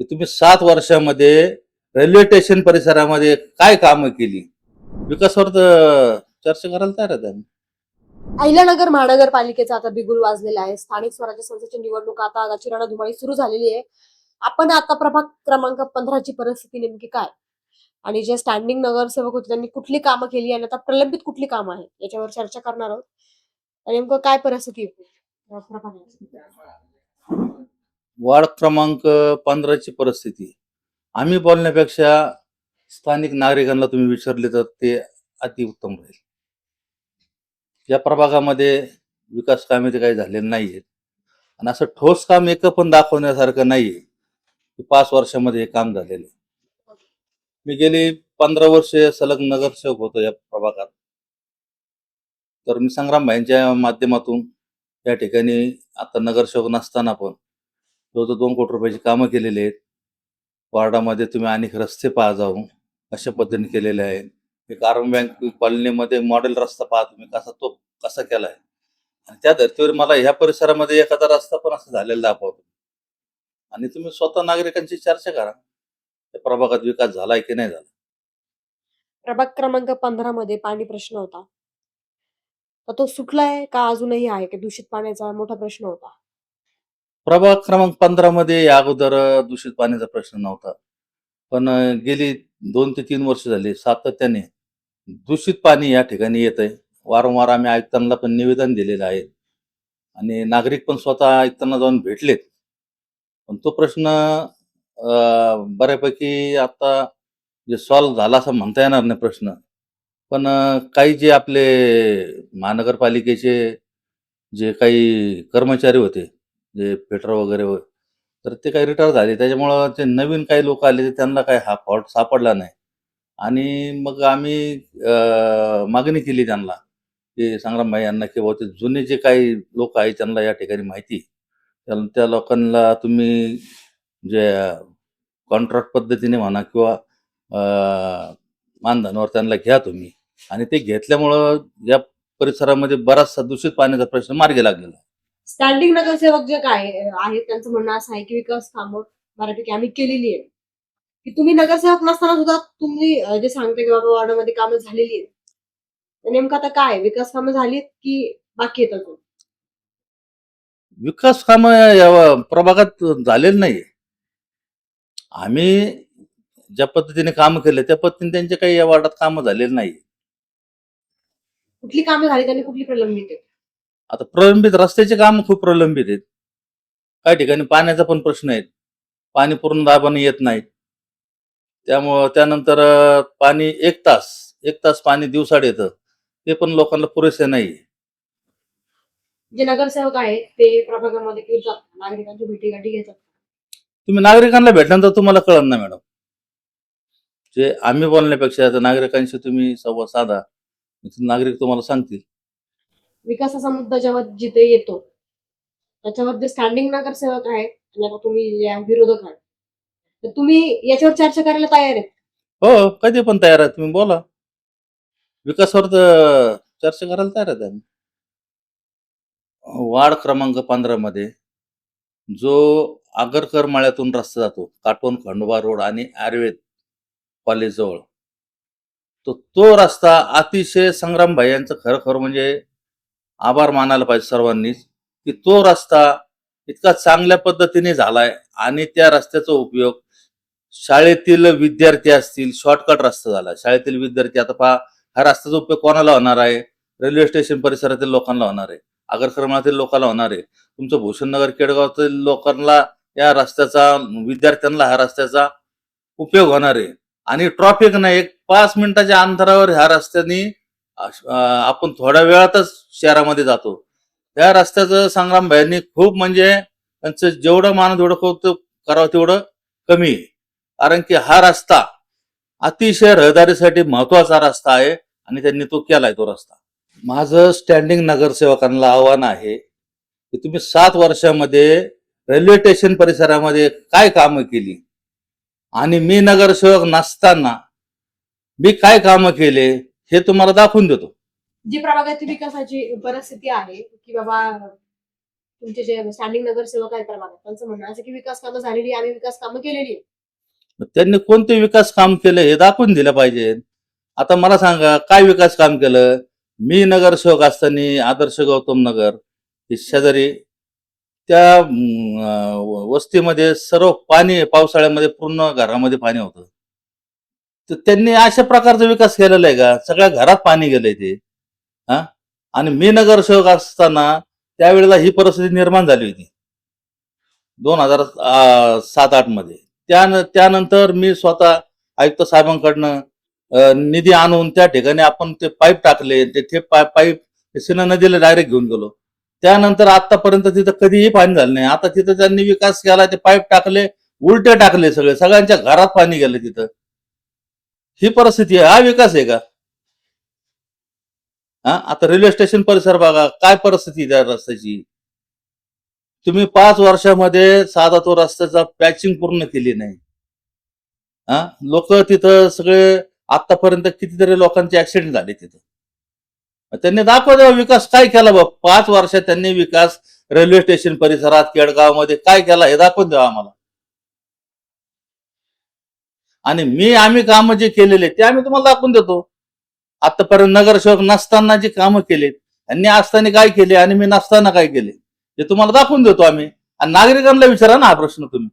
की तुम्ही सात वर्षामध्ये रेल्वे स्टेशन परिसरामध्ये काय कामं केली? विकासावर तर चर्चा करायला तयार आहे आम्ही. अहिल्यानगर महानगरपालिकेचा आता बिगुल वाजलेला आहे. स्थानिक स्वराज्य संस्थेची निवडणूक आता गचिराणा धुमाळी सुरू झालेली आहे. आपण आता प्रभाग क्रमांक पंधराची परिस्थिती नेमकी काय? आणि जे स्टँडिंग नगरसेवक होते त्यांनी कुठली कामं केली आणि आता प्रलंबित कुठली कामं आहेत? याच्यावर चर्चा करणार आहोत. आणि नेमकं काय परिस्थिती आहे? वार्ड क्रमांक पंधराची परिस्थिती. आम्ही बोलण्यापेक्षा स्थानिक नागरिकांना तुम्ही विचारले तर ते अतिउत्तम राहील. या प्रभागामध्ये विकास कामे ते काही झालेले नाही आहेत आणि असं ठोस काम एक पण दाखवण्यासारखं नाही आहे की पाच वर्षामध्ये हे काम झालेलं आहे. मी गेली पंधरा वर्षे सलग नगरसेवक होतो या प्रभागात. तर मी संग्राम भाईंच्या माध्यमातून या ठिकाणी आता नगरसेवक नसताना पण जवळजवळ दोन कोटी रुपयाची कामं केलेली आहेत. वार्डामध्ये तुम्ही अनेक रस्ते पहा जाऊ अशा पद्धतीने केलेले आहेत एक आर्म बँक कॉलनीमध्ये मॉडेल रस्ता पहा तुम्ही कसा तो कसा केला आहे आणि त्या धर्तीवर मला ह्या परिसरामध्ये एखादा रस्ता पण असं झालेला दाखवतो आणि तुम्ही स्वतः नागरिकांची चर्चा करा. त्या प्रभागात विकास झालाय की नाही झाला? प्रभाग क्रमांक पंधरा मध्ये पाणी प्रश्न होता. तर तो सुटलाय का अजूनही आहे? की दूषित पाण्याचा मोठा प्रश्न होता? प्रभाग क्रमांक पंधरा मध्ये या अगोदर दूषित पाण्याचा प्रश्न नव्हता. पण गेली दोन ते तीन वर्ष झाली सातत्याने दूषित पाणी या ठिकाणी येत आहे. वारंवार आम्ही आयुक्तांना पण निवेदन दिलेलं आहे. आणि नागरिक पण स्वतः आयुक्तांना जाऊन भेटलेत. पण तो प्रश्न बऱ्यापैकी आता जे सॉल्व्ह झाला असं म्हणता येणार नाही प्रश्न. पण काही जे आपले महानगरपालिकेचे जे काही कर्मचारी होते जे पेट्रोल वगैरे व- तर ते काही रिटायर झाले. त्याच्यामुळं ते नवीन काही लोक आले त्यांना काही हा फॉल्ट सापडला नाही. आणि मग आम्ही अं, मागणी केली त्यांना की संग्रामभाई यांना की बहुतेक जुने जे काही लोक आहेत त्यांना या ठिकाणी माहिती. त्या त्या लोकांना तुम्ही जे कॉन्ट्रॅक्ट पद्धतीने म्हणा किंवा अं, मानधनावर त्यांना घ्या तुम्ही. आणि ते घेतल्यामुळं या परिसरामध्ये बराचसा दूषित पाण्याचा प्रश्न मार्गी लागलेला आहे. स्टँडिंग नगरसेवक जे काय आहेत त्यांचं म्हणणं असं आहे की विकास कामं बऱ्यापैकी आम्ही केलेली आहे की तुम्ही नगरसेवक नसताना सुद्धा तुम्ही जे सांगते की बाबा वॉर्डामध्ये कामं झालेली आहेत. नेमकं आता काय? विकास कामं झालीत की बाकी अजून? विकास काम या प्रभागात झालेलं नाही आम्ही ज्या पद्धतीने काम केले त्या पद्धतीने त्यांचे काही या वार्डात कामं झालेली नाही कुठली कामं झाली त्यांनी कुठली प्रलंबित आहेत? आता प्रलंबित रस्त्याचे काम खूप प्रलंबित आहेत. काही ठिकाणी पाण्याचा पण प्रश्न आहे. पाणी पूर्ण दाबाने येत नाही. त्यामुळं त्यानंतर पाणी एक तास एक तास पाणी दिवसाड येतं. ते पण लोकांना पुरेसे नाही जे नगरसेवक आहेत ते प्रभागामध्ये फिरतात नागरिकांची भेटीगाठी घेतात. तुम्ही नागरिकांना भेटल्यानंतर तुम्हाला कळत ना मॅडम? जे आम्ही बोलण्यापेक्षा आता नागरिकांशी तुम्ही संवाद साधा. नागरिक तुम्हाला सांगतील. विकासाचा मुद्दा जेव्हा जिथे येतो त्याच्यावर जे स्टँडिंग नगरसेवक आहेत आणि आता तुम्ही विरोधक आहात. तर तुम्ही याच्यावर चर्चा करायला तयार आहेत? हो कधी पण तयार आहे. तुम्ही बोला. विकासावर तर चर्चा करायला तयार आहे आम्ही. वार्ड क्रमांक पंधरा मध्ये जो आगरकर माळ्यातून रस्ता जातो काटोन खंडोबा रोड आणि आयुर्वेद कॉलेज जवळ तो तो रस्ता अतिशय संग्रामभाई यांचं खरं खरं म्हणजे आभार मानायला पाहिजे सर्वांनीच की तो रस्ता इतका चांगल्या पद्धतीने झालाय आणि त्या रस्त्याचा उपयोग शाळेतील विद्यार्थी असतील शॉर्टकट रस्ता झाला. शाळेतील विद्यार्थी आता पहा हा रस्त्याचा उपयोग कोणाला होणार आहे? रेल्वे स्टेशन परिसरातील लोकांना होणार आहे. आगरक्रमणातील लोकांना होणार आहे. तुमचं भूषणनगर केडगावातील लोकांना या रस्त्याचा विद्यार्थ्यांना ह्या रस्त्याचा उपयोग होणार आहे. आणि ट्रॉफिक नाही एक पाच मिनिटाच्या अंतरावर ह्या रस्त्याने आपण थोड्या वेळातच शहरामध्ये जातो. या रस्त्याचं संग्राम भाईंनी खूप म्हणजे त्यांचं जेवढं मान जेवढं करावं तेवढं कमी आहे. कारण की हा रस्ता अतिशय रहदारीसाठी महत्त्वाचा रस्ता आहे आणि त्यांनी तो केलाय तो रस्ता. माझं स्टँडिंग नगरसेवकांना आव्हान आहे की तुम्ही सात वर्षामध्ये रेल्वे स्टेशन परिसरामध्ये काय कामं केली? आणि मी नगरसेवक नसताना मी काय कामं केले? हे तुम्हाला दाखवून देतो. जी प्रभागाची विकासाची परिस्थिती आहे की बाबा तुमचे जे स्टँडिंग नगरसेवक आहेत प्रभागात त्यांचं म्हणणं असं की विकास कामं झालेली आम्ही विकास कामं केलेली आहे. मग त्यांनी कोणते विकास काम केलं हे दाखवून दिलं पाहिजे. आता मला सांगा काय विकास काम केलं? मी नगरसेवक असताना आदर्श गौतम नगर हे शेजारी त्या अं, वस्तीमध्ये सर्व पाणी पावसाळ्यामध्ये पूर्ण घरामध्ये पाणी होतं. तर त्यांनी अशा प्रकारचा विकास केलेला आहे का? सगळ्या घरात पाणी गेलंय ते. हा? आणि मी नगरसेवक असताना त्यावेळेला ही परिस्थिती निर्माण झाली होती. दोन हजार सात आठमध्ये. त्यान त्यानंतर मी स्वतः आयुक्त साहेबांकडनं निधी आणून त्या ठिकाणी आपण ते पाईप टाकले. ते थे पाईप सिना नदीला डायरेक्ट घेऊन गेलो. त्यानंतर आतापर्यंत तिथं कधीही पाणी झालं नाही. आता तिथं त्यांनी विकास केला. ते पाईप टाकले उलटे टाकले सगळे. सगळ्यांच्या घरात पाणी गेलं तिथं. ही परिस्थिती आहे. हा विकास आहे का? हा? आता रेल्वे स्टेशन परिसर बघा. काय परिस्थिती त्या रस्त्याची? तुम्ही पाच वर्षामध्ये साधा तो रस्त्याचा पॅचिंग पूर्ण केली नाही. हा? लोक तिथं सगळे आतापर्यंत कितीतरी लोकांचे ऍक्सिडेंट झाले तिथं. त्यांनी दाखवा द्यावा विकास काय केला बा पाच वर्षात त्यांनी विकास रेल्वे स्टेशन परिसरात केडगावमध्ये काय केला? हे दाखवून द्यावा आम्हाला. आणि मी आम्ही कामं जे केलेले ते आम्ही तुम्हाला दाखवून देतो. आतापर्यंत नगरसेवक नसताना जे कामं केलेत आणि असताना काय केले आणि मी नसताना काय केले हे तुम्हाला दाखवून देतो आम्ही. आणि नागरिकांना विचारा ना हा प्रश्न तुम्ही.